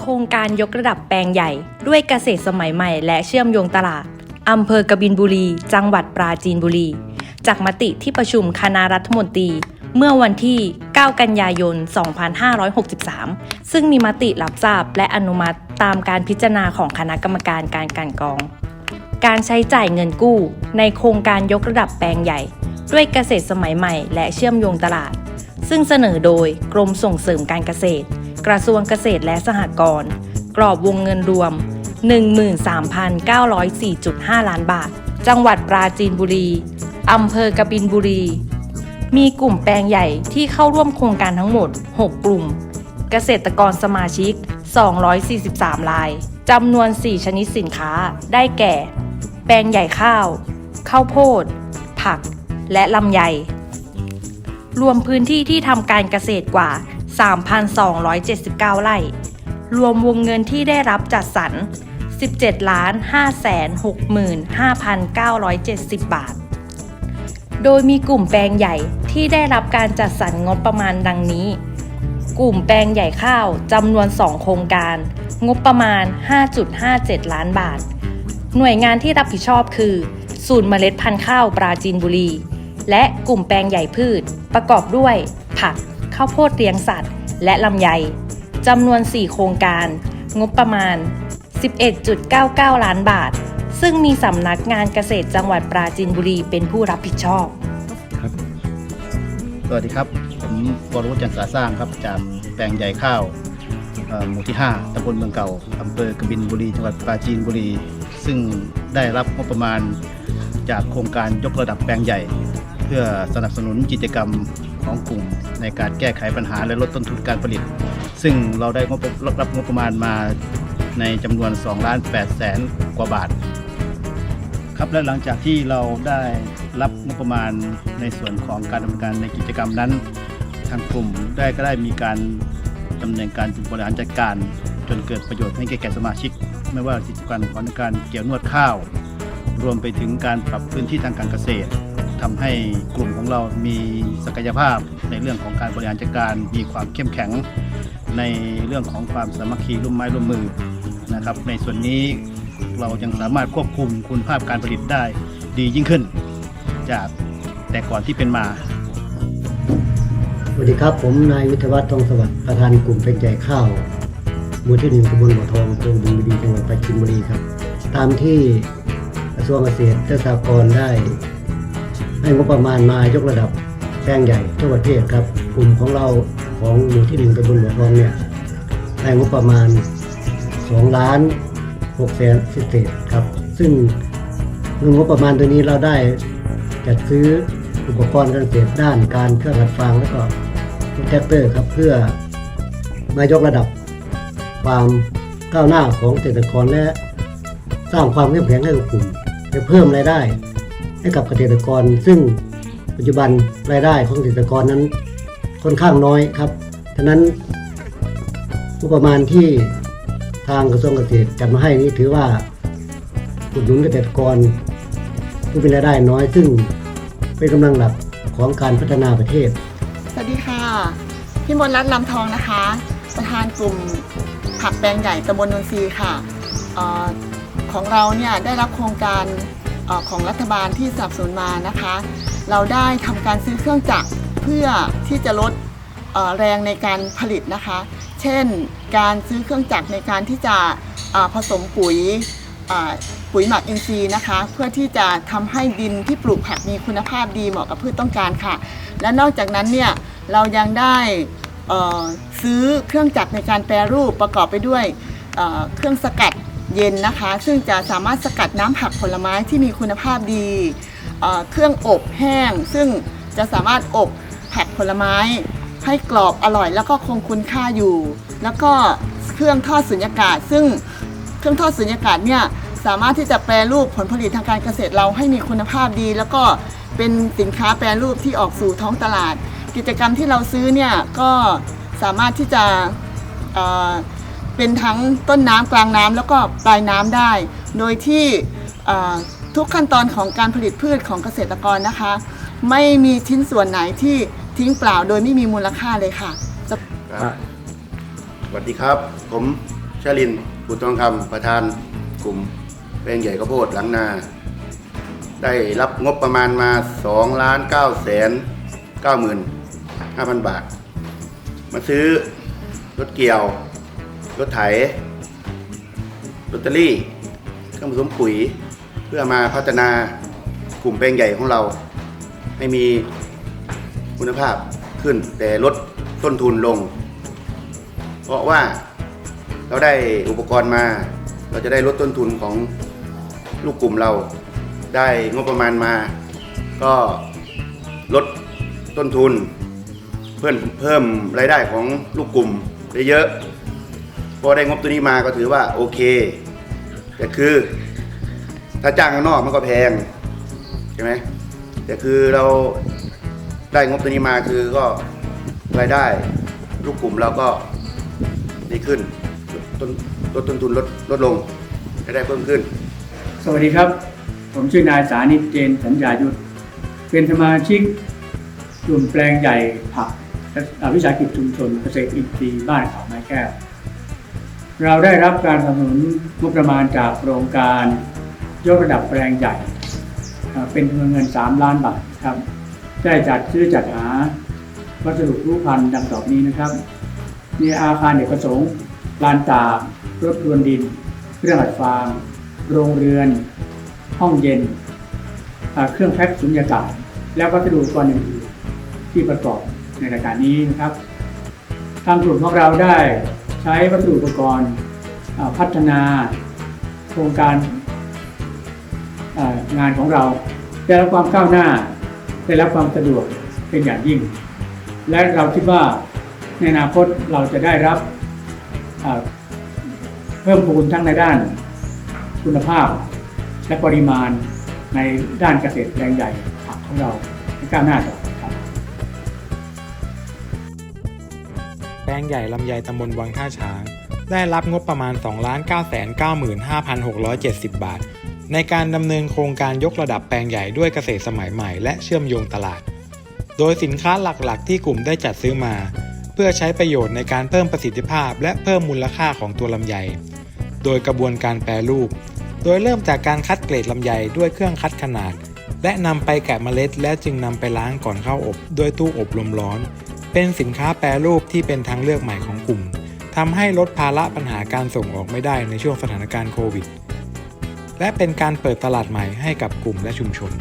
โครงการยกระดับแปลงใหญ่ ด้วยเกษตรสมัยใหม่ และเชื่อมโยงตลาดอำเภอกบินบุรี จังหวัดปราจีนบุรี จากมติที่ประชุมคณะรัฐมนตรี เมื่อวันที่ 9 กันยายน 2563 ซึ่งมีมติรับทราบและอนุมัติตามการพิจารณาของคณะกรรมการการกันกอง การใช้จ่ายเงินกู้ ในโครงการยกระดับแปลงใหญ่ ด้วยเกษตรสมัยใหม่ และเชื่อมโยงตลาด ซึ่งเสนอโดยกรมส่งเสริมการเกษตร กระทรวงเกษตรและสหกรณ์กรอบวงเงินรวม 13,904.5 ล้านบาท จังหวัดปราจีนบุรีอำเภอกบินบุรี มีกลุ่มแปลงใหญ่ที่เข้าร่วมโครงการทั้งหมด 6 กลุ่ม เกษตรกรสมาชิก 243 รายจำนวน 4 ชนิดสินค้าได้แก่ แปลงใหญ่ข้าว ข้าวโพด ผัก และลำไย รวมพื้นที่ที่ทำการเกษตรกว่า 3,279 ไร่ รวมวงเงินที่ได้รับจัดสรร 17 ล้าน 565,970 บาท โดยมีกลุ่มแปลงใหญ่ที่ได้รับการจัดสรรงบประมาณดังนี้ กลุ่มแปลงใหญ่ข้าวจำนวน 2 โครงการ งบประมาณ 5.57 ล้านบาท หน่วยงานที่รับผิดชอบคือ ศูนย์เมล็ดพันธุ์ข้าวปราจีนบุรี และกลุ่มแปลงใหญ่พืช ประกอบด้วยผัก ข้าวโพดเลี้ยงสัตว์ และลำไยจำนวน 4 โครงการ งบประมาณ 11.99 ล้านบาท ซึ่งมีสำนักงานเกษตรจังหวัดปราจีนบุรีเป็นผู้รับผิดชอบ ครับ สวัสดีครับ ผมวรวุฒิจันทร์สาสร้างครับจากแปลงใหญ่ข้าวเอ่อหมู่ที่ 5ตำบลเมืองเก่าอำเภอกบินบุรี จังหวัดปราจีนบุรี ซึ่งได้รับงบประมาณจากโครงการยกระดับแปลงใหญ่ เพื่อสนับสนุนกิจกรรม ของกลุ่มในการแก้ไขปัญหาและลดต้นทุนการผลิต ซึ่งเราได้งบรับงบประมาณมาในจำนวน2ล้าน8แสนกว่าบาท ครับและหลังจากที่เราได้รับงบประมาณในส่วนของการดำเนินการในกิจกรรมนั้น ทางกลุ่มได้ก็ได้มีการดำเนินการบริหารจัดการ จนเกิดประโยชน์ให้แก่สมาชิก ไม่ว่ากิจกรรมของการเกี่ยวนวดข้าว รวมไปถึงการปรับพื้นที่ทางการเกษตร ทำให้กลุ่มของเรามีศักยภาพในเรื่องของการบริหารจัดการ มีความเข้มแข็ง ในเรื่องของความสามัคคีร่วมไม้ร่วมมือนะครับ ในส่วนนี้เรายังสามารถควบคุมคุณภาพการผลิตได้ดียิ่งขึ้น จากแต่ก่อนที่เป็นมา สวัสดีครับ ผมนายวิทยวัฒน์ทองสวัสดิ์ประธานกลุ่มเป็นใหญ่ข้าวหมู่ที่หนึ่งตำบลบ่อทองอำเภอบุรีจังหวัดปราจีนบุรีครับ ตามที่กระทรวงเกษตรและสหกรณ์ได้ ให้งบประมาณมายกระดับแปลงใหญ่ทั่วประเทศครับกลุ่มของเราของหมู่ที่หนึ่งตำบลบ่อทองเนี่ยได้งบประมาณ2ล้าน6แสนสิเศษครับ ซึ่งเงินงบประมาณตัวนี้เราได้จัดซื้ออุปกรณ์การเกษตรด้านการเครื่องอัดฟางแล้วก็แท็กเตอร์ครับเพื่อมายกระดับความก้าวหน้าของเกษตรกรและสร้างความเข้มแข็งให้กับกลุ่มและเพิ่มรายได้ ให้กับเกษตรกร ซึ่งปัจจุบันรายได้ของเกษตรกรนั้นค่อนข้างน้อยครับฉะนั้นงบประมาณที่ทางกระทรวงเกษตรจัดมาให้นี้ถือว่าอุดหนุนเกษตรกรผู้มีรายได้น้อย ซึ่งเป็นกำลังหลักของการพัฒนาประเทศ สวัสดีค่ะ พี่มนรัตน์ลำทองนะคะ ประธานกลุ่มผักแปลงใหญ่ตำบลนนทรีค่ะออของเราเนี่ยได้รับโครงการ ของรัฐบาลที่สนับสนุนมานะคะ เราได้ทำการซื้อเครื่องจักรเพื่อที่จะลดแรงในการผลิตนะคะ เช่น การซื้อเครื่องจักรในการที่จะผสมปุ๋ยปุ๋ยหมักอินทรีย์นะคะ เพื่อที่จะทำให้ดินที่ปลูกผักมีคุณภาพดีเหมาะกับพืชต้องการค่ะ และนอกจากนั้นเนี่ยเรายังได้ซื้อเครื่องจักรในการแปรรูปประกอบไปด้วยเครื่องสกัด เย็นนะคะ ซึ่งจะสามารถสกัดน้ำผักผลไม้ที่มีคุณภาพดีเอ่อเครื่องอบแห้ง ซึ่งจะสามารถอบผักผลไม้ให้กรอบอร่อย แล้วก็คงคุณค่าอยู่ แล้วก็เครื่องทอดสุญญากาศ ซึ่งเครื่องทอดสุญญากาศเนี่ยสามารถที่จะแปรรูปผลผลิตทางการเกษตรเราให้มีคุณภาพดี แล้วก็เป็นสินค้าแปรรูปที่ออกสู่ท้องตลาด กิจกรรมที่เราซื้อเนี่ยก็สามารถที่จะเอ่อ เป็นทั้งต้นน้ำกลางน้ำแล้วก็ปลายน้ำได้ โดยที่ทุกขั้นตอนของการผลิตพืชของเกษตรกรนะคะ ไม่มีชิ้นส่วนไหนที่ทิ้งเปล่าโดยไม่มีมูลค่าเลยค่ะสวัสดีครับ ผมชลินบุตรทองคำประธานกลุ่มแปลงใหญ่ข้าวโพดหลังนา ได้รับงบประมาณมา2ล้าน9แสน9หมื่น5,000 บาท มาซื้อรถเกี่ยว รถไถลอตเตอรี่เครื่องผสมปุ๋ย เพื่อมาพัฒนากลุ่มแปลงใหญ่ของเรา ให้มีคุณภาพขึ้นแต่ลดต้นทุนลง เพราะว่าเราได้อุปกรณ์มา เราจะได้ลดต้นทุนของลูกกลุ่มเรา ได้งบประมาณมา ก็ลดต้นทุน เพิ่มเพิ่มรายได้ของลูกกลุ่มได้เยอะ อได้งบตัวนี้มาก็ถือว่าโอเค แต่คือ ถ้าจ้างข้างนอกมันก็แพงใช่ไหมแต่คือเราได้งบตัวนี้มาคือก็รายได้ลูกกลุ่มเราก็ดีขึ้นลดต้นลดต้นทุนลดลดลงรายได้เพิ่มขึ้น สวัสดีครับ ผมชื่อนายสานิตเจนสัญญายุทธเป็นสมาชิกกลุ่มแปลงใหญ่ผักและวิสาหกิจชุมชนเกษตรอินทรีย์บ้านเขาไม้แก้ว เราได้รับการสนับสนุนงบประมาณจากโครงการยกระดับแปลงใหญ่ เป็นจำนวนเงิน 3 ล้านบาทครับได้จัดซื้อจัดหาวัสดุรูปพันธ์ดังต่อไปนี้นะครับ มีอาคารเอกประสงค์ลานตากรถรวนดิน เครื่องอัดฟาง โรงเรือน ห้องเย็น เครื่องแพ็คสุญญากาศ แล้วก็วัสดุอุปกรณ์อื่นๆที่ประกอบในรายการนี้นะครับ ทางกลุ่มของเราได้ ช้วัสดุอุปกรณ์พัฒนาโครงการงานของเรา ได้รับความก้าวหน้า ได้รับความสะดวกเป็นอย่างยิ่ง และเราคิดว่าในอนาคตเราจะได้รับเพิ่มพูนทั้งในด้านคุณภาพ และปริมาณในด้านเกษตรแปลงใหญ่ผักของเราให้ก้าวหน้าต่อ แปลงใหญ่ลำไยตำบลวังท่าช้าง ได้รับงบประมาณ 2 9 9 5 6 7 0 บาท ในการดำเนินโครงการยกระดับแปลงใหญ่ด้วยเกษตรสมัยใหม่และเชื่อมโยงตลาด โดยสินค้าหลักๆ ที่กลุ่มได้จัดซื้อมา เพื่อใช้ประโยชน์ในการเพิ่มประสิทธิภาพ และเพิ่มมูลค่าของตัวลำไย โดยกระบวนการแปรรูป โดยเริ่มจากการคัดเกรดลำไยด้วยเครื่องคัดขนาด และนำไปแกะเมล็ด และจึงนำไปล้างก่อนเข้าอบ ด้วยตู้อบลมร้อน เป็นสินค้าแปรรูปที่เป็นทางเลือกใหม่ของกลุ่มทำให้ลดภาระปัญหาการส่งออกไม่ได้ในช่วงสถานการณ์โควิด และเป็นการเปิดตลาดใหม่ให้กับกลุ่มและชุมชน